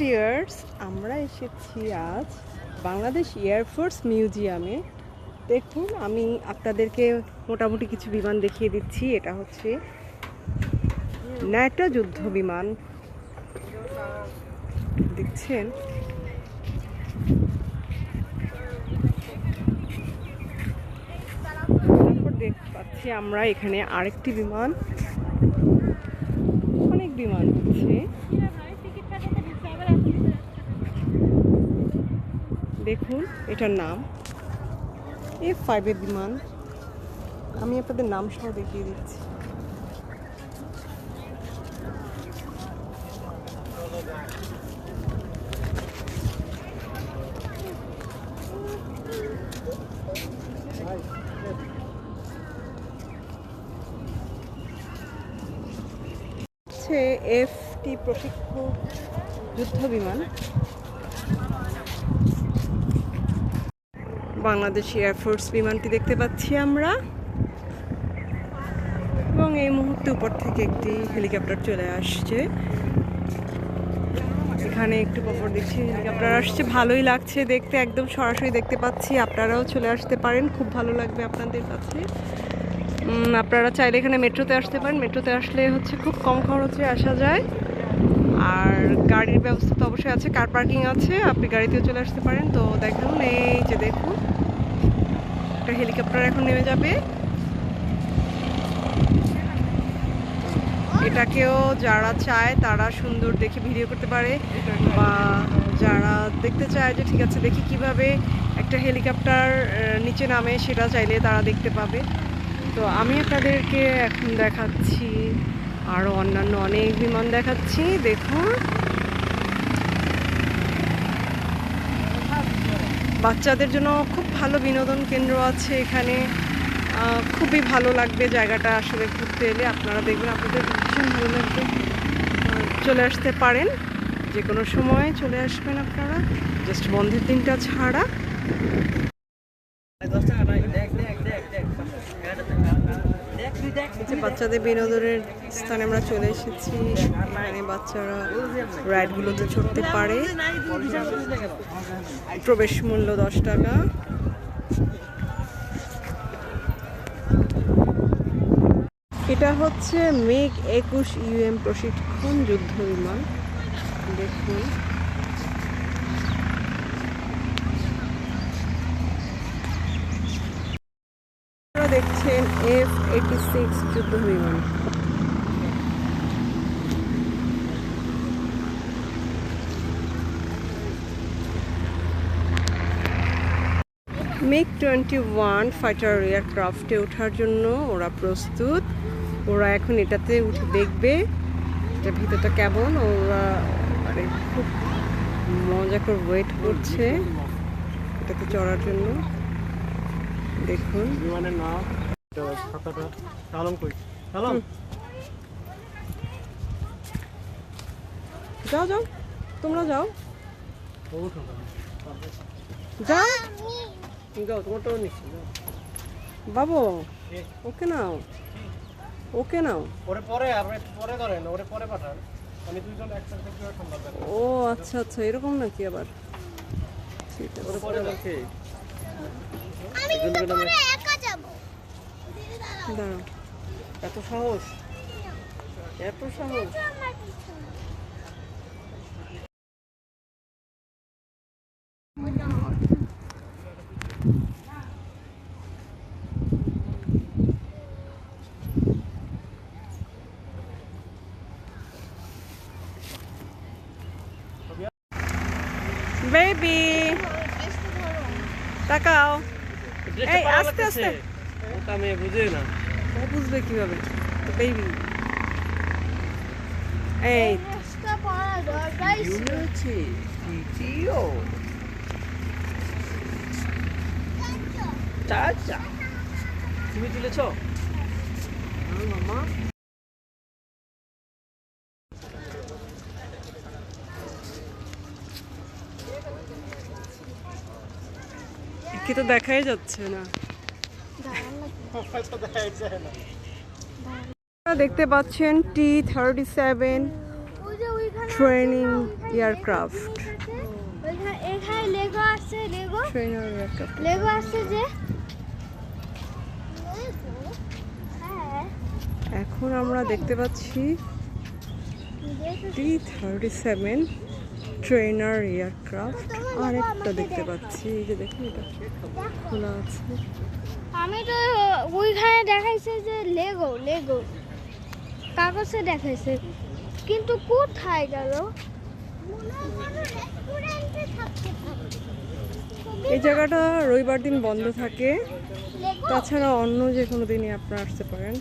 Viewers আমরা এসেছি আজ বাংলাদেশ এয়ারফোর্স মিউজিয়ামে দেখুন, আমি আপনাদেরকে মোটামুটি কিছু বিমান দেখিয়ে দিচ্ছি। এটা হচ্ছে ন্যাটো যুদ্ধ বিমান। দেখছেন? তারপর দেখতে পাচ্ছি আমরা এখানে আরেকটি বিমান। অনেক বিমান হচ্ছে। দেখুন, এটার নাম। এফ ফাইভের বিমান। আমি আপনাদের নাম সহ দেখিয়ে দিচ্ছি। এফটি প্রশিক্ষক যুদ্ধ বিমান বাংলাদেশ এয়ারফোর্স বিমানটি দেখতে পাচ্ছি আমরা। এবং এই মুহূর্তে উপর থেকে একটি হেলিকপ্টার চলে আসছে। এখানে একটু পর দেখছি হেলিকপ্টার আসছে। ভালোই লাগছে দেখতে, একদম সরাসরি দেখতে পাচ্ছি। আপনারাও চলে আসতে পারেন। খুব ভালো লাগবে আপনাদের কাছে। আপনারা চাইলে এখানে মেট্রোতে আসতে পারেন। মেট্রোতে আসলে হচ্ছে খুব কম খরচে আসা যায়। আর গাড়ির ব্যবস্থা তো অবশ্যই আছে। কার পার্কিং আছে? আপনি গাড়িতেও চলে আসতে পারেন। তো দেখুন এই যে দেখুন। একটা হেলিকপ্টার এখন নেমে যাবে। এটাকেও যারা চায় তারা সুন্দর দেখে ভিডিও করতে পারে, বা যারা দেখতে চায় যে ঠিক আছে, দেখি কীভাবে একটা হেলিকপ্টার নিচে নামে সেটা চাইলে তারা দেখতে পাবে। তো আমি আপনাদেরকে এখন দেখাচ্ছি আরও অন্যান্য অনেক বিমান দেখাচ্ছি। দেখুন বাচ্চাদের জন্য খুব ভালো বিনোদন কেন্দ্র আছে এখানে। খুবই ভালো লাগবে জায়গাটা আসলে ঘুরতে এলে। আপনারা দেখবেন, আপনাদের ভীষণ ভালো লাগবে। চলে আসতে পারেন। যে কোনো সময় চলে আসবেন আপনারা। জাস্ট বন্ধের দিনটা ছাড়া এই যে বাচ্চাদের বিনোদনের স্থানে আমরা চলে এসেছি। এখানে বাচ্চারা রাইডগুলোতে চড়তে পারে। প্রবেশ মূল্য দশ টাকা। এটা হচ্ছে মেঘ একুশ ইউএম প্রশিক্ষণ যুদ্ধ বিমান। দেখুন আপনারা দেখছেন এফ এইটি সিক্স যুদ্ধ বিমান। মিগ টোয়েন্টি ওয়ান ফাইটার এয়ারক্রাফটে ওঠার জন্য ওরা প্রস্তুত। ওরা এখন এটাতে উঠে দেখবে এটা ভিতরটা কেমন। ওরা মানে খুব মজা করে ওয়েট করছে এটাতে চড়ার জন্য। দেখুন। কই যাও যাও। তোমরা যাও। ওঠো যাও যাও তোমারটাও নিচ্ছি বাবু ওকে নাও। ওকে নাও। ওরে পরে আর একটু পরে করেন ওরে পরে পাঠান। আমি দুইজন একসাথে কীভাবে সামলাবেন ও আচ্ছা আচ্ছা এরকম নাকি আবার? ঠিক আছে ওরে পরে বলছি। আমি কিন্তু পরে একা যাব দিদি দাঁড়াও। দাঁড়াও। এত সাহস। এত সাহস। আমার পিছনে বেবি তাকাও। এই, পাওয়া আস্তে, লাগতেছে। আস্তে। ওটা মেয়ে বুঝে না। ও বুঝবে কীভাবে? বেবি এই। চাচা। তুমি তুলেছ? মামা। কি তো দেখাই যাচ্ছে না। দেখতে পাচ্ছেন T thirty seven training aircraft এখানে আমরা দেখতে পাচ্ছি T thirty seven trainer aircraft আর একটা দেখতে পাচ্ছি। এই যে দেখুন, এটা খোলা আছে। আমি তো ওইখানে দেখাইছে যে লেগো লেগো কাগজে দেখাইছে। কিন্তু কোথায় গেল? এই জায়গাটা রবিবার দিন বন্ধ থাকে। তাছাড়া অন্য যে কোনো দিনই আপনারা আসতে পারেন।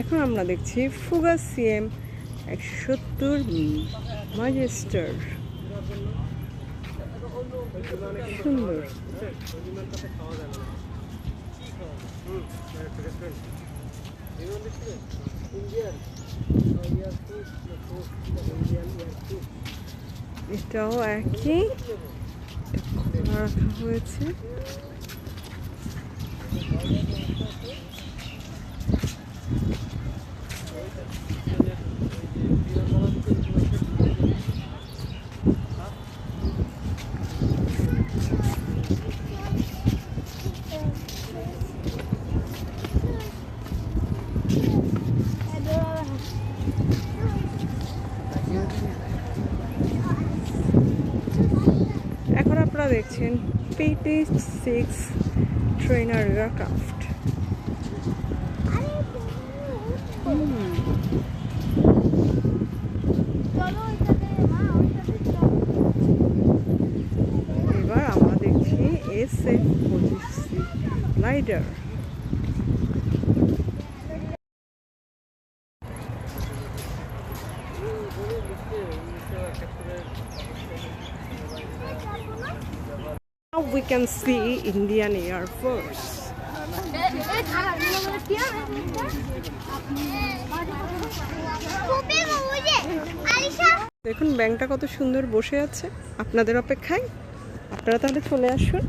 এখন আমরা দেখছি ফুগা সিএম একশো সত্তর মাজেস্টার সুন্দর। এটাও একই। খোলা রাখা হয়েছে। এখন চলো ওইখানে মা ওইখানে চলো এবার আমরা দেখছি এস এফ পঁচিশ glider can see Indian Air Force. দেখুন, ব্যাংকটা কত সুন্দর বসে আছে। আপনাদের অপেক্ষায়। আপনারা তাহলে চলে আসুন।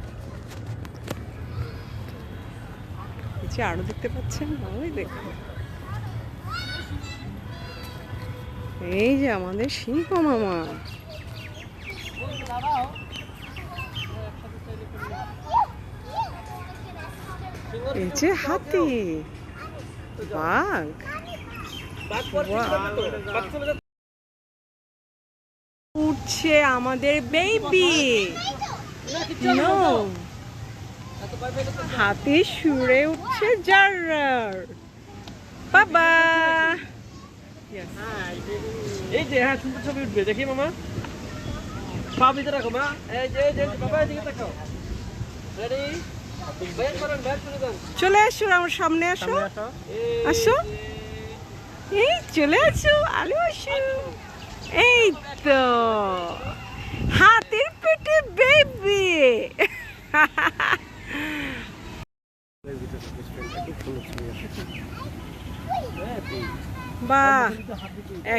যে আরও দেখতে পাচ্ছেন ওই দেখুন। এই যে আমাদের সিংহ মামা। এই যে হাতি। বাঘ। উঠছে আমাদের বেবি হাতি সুরে উঠছে জারার বাবা। এই যে হ্যাঁ সুন্দর ছবি উঠবে। দেখি মামা। পা ভিতরে রাখো, মা। এই যে বাবা, এদিকে তাকাও। রেডি চলে আসো আমার সামনে আসো। আসো। এই চলে আসো আলো আসো এই তো। হাতির পেটে বেবি বাহ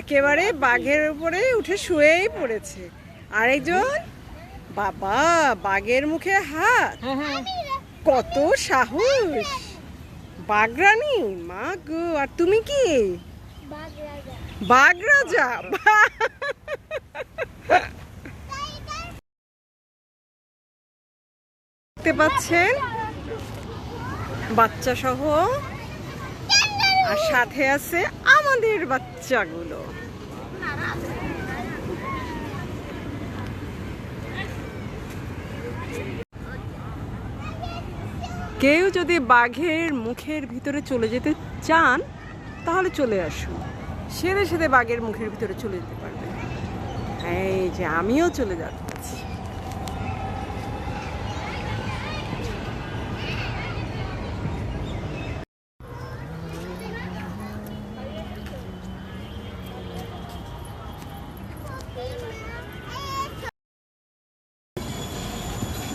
একেবারে বাঘের উপরে উঠে শুয়েই পড়েছে। আরেকজন? বাবা বাঘের মুখে হাত। কত সাহস। বাগরানি মা গো আর তুমি কি? বাঘ রাজা দেখতে পাচ্ছেন? বাচ্চা সহ আর সাথে আছে আমাদের বাচ্চাগুলো। কেউ যদি বাঘের মুখের ভিতরে চলে যেতে চান, তাহলে চলে আসুন। সেরে সেরে বাঘের মুখের ভিতরে চলে যেতে পারবেন এই যে আমিও চলে যাচ্ছি।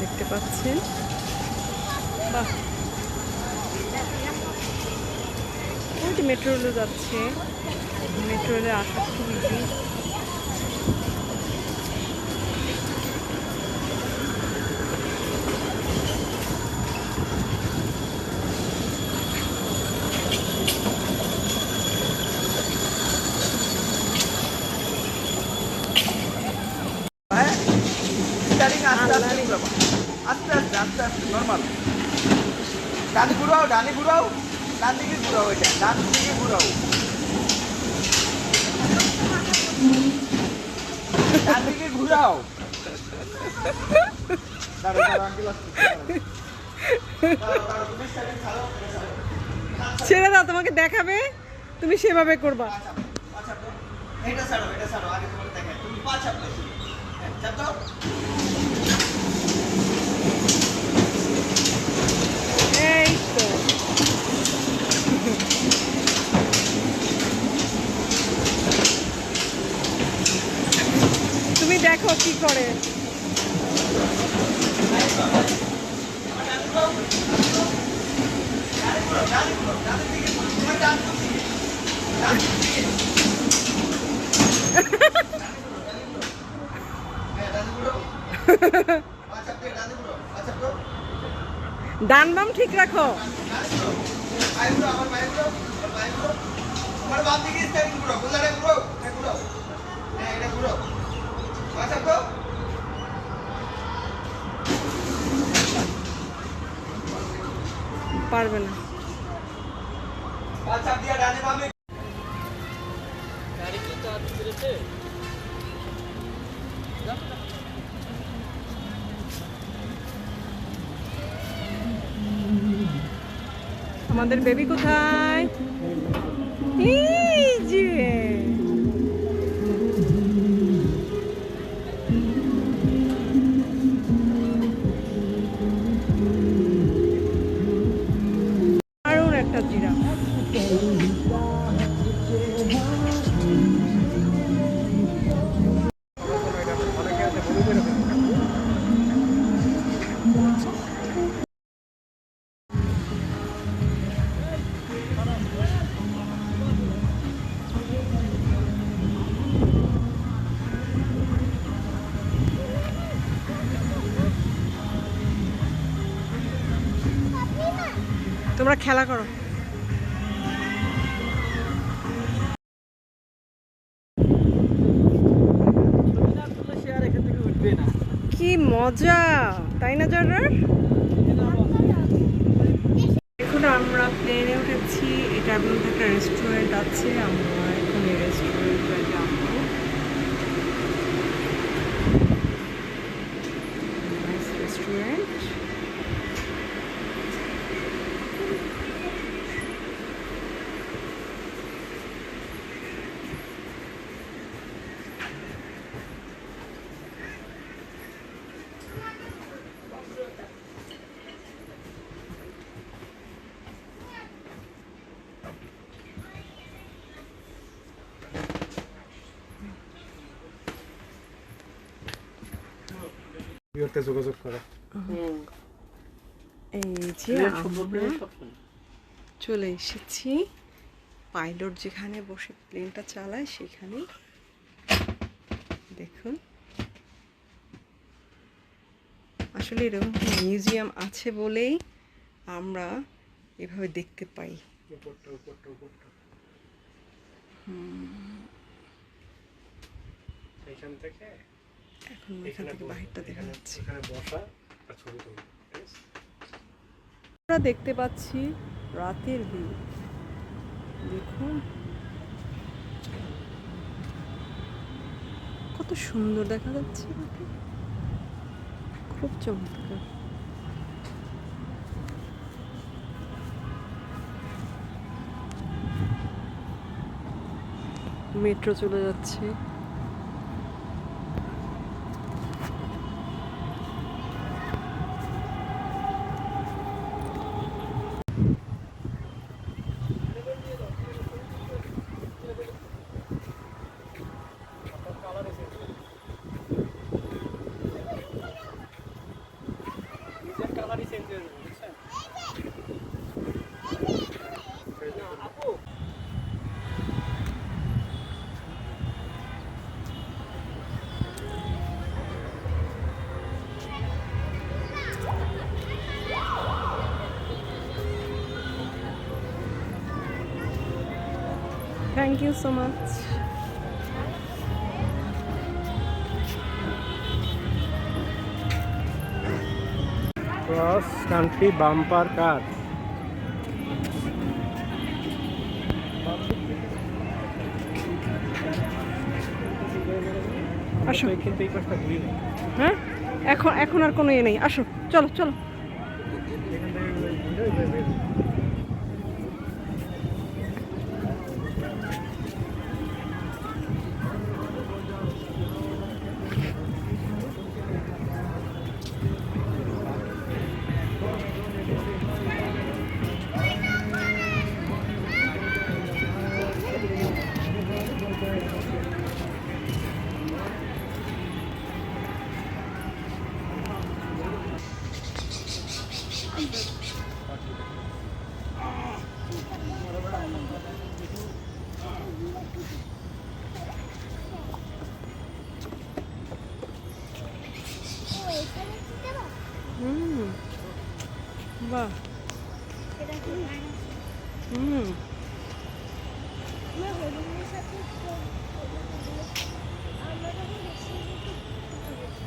দেখতে পাচ্ছেন? বাহ। ওই যে মেট্রো রেলে যাচ্ছে। মেট্রো রেলে আসা খুব ইজি আস্তে আস্তে আস্তে আস্তে নর্মাল ডানি ঘুরাও ডানি ঘুরাও ডান দিকে ঘুরাও এটা ডান দিকে ঘুরাও। ডান দিকে ঘুরাও ছাড়ো, দাও তোমাকে দেখাবে তুমি সেভাবে করবা। এটা ছাড়ো এটা ছাড়ো আগে তোমাকে দেখাই। তুমি পা চাপলে চাপ দাও এই তো তুমি দেখো কি করে। ডান বাম ঠিক রাখো পায়ে ঘুরাও আমার পায়ে ঘুরাও আমার পায়ে ঘুরাও আমার বাম দিকে স্টাইলিং ঘুরাও গোলাটা ঘুরাও এটা ঘুরাও হ্যাঁ এটা ঘুরাও পা চাপ দাও পারবে না। বেরোচ্ছে আমাদের বেবি কোথায়? তোমরা খেলা করো। কি মজা তাই না জর্রার এখন আমরা প্লেনে উঠেছি এটার মধ্যে একটা রেস্টুরেন্ট আছে আমরা এখন এই রেস্টুরেন্টে যাব রেস্টুরেন্ট বিয়েতে যোগাযোগ করা। এই যে চলে এসেছি। পাইলট যেখানে বসে প্লেনটা চালায় সেখানে দেখুন। আসলে এরকম মিউজিয়াম আছে বলেই আমরা এভাবে দেখতে পাই। উপরটা উপরটা উপরটা। থেকে এখন এখান থেকে বাহিরটা দেখা যাচ্ছে? আমরা দেখতে পাচ্ছি রাতের ভিউ। দেখুন। কত সুন্দর দেখা যাচ্ছে খুব চমৎকার। মেট্রো চলে যাচ্ছে। কালারই চেঞ্জ হয়ে যাবে কান্ট্রি বাম্পার কার? আসো। হ্যাঁ? এখন এখন আর কোনো ইয়ে নেই। আসো চলো চলো।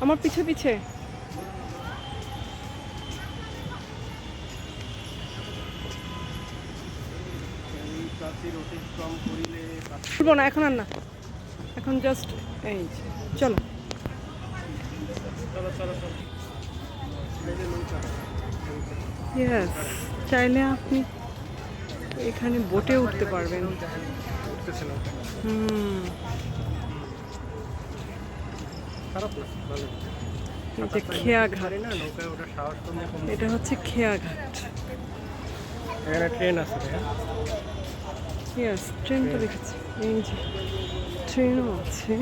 আমার পিছে পিছে। না এখন আর না। এখন জাস্ট এই চলো। ইয়েস চাইলে আপনি এখানে বোটে উঠতে পারবেন। হুম। খারাপ না ভালো। এই যে খেয়া ঘাট। পারি না নৌকায় ওটা সাহস কম এটা হচ্ছে খেয়া ঘাট। এখানে ট্রেন আছে ইয়েস ট্রেন তো দেখেছি। এই যে ট্রেনও আছে।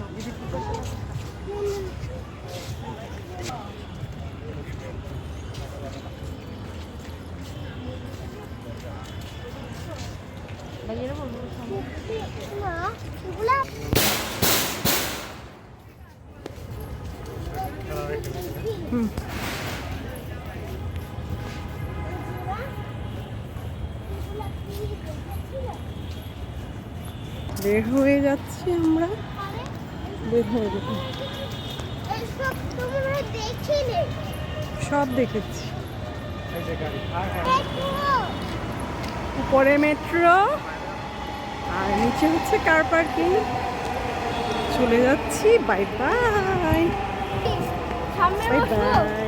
না বের হয়ে যাচ্ছি আমরা। বের হয়ে দেখিনি সব দেখেছি। উপরে মেট্রো, আর নিচে হচ্ছে কার পার্কিং চলে যাচ্ছি বাই বাই সামনে বাই বসো বাই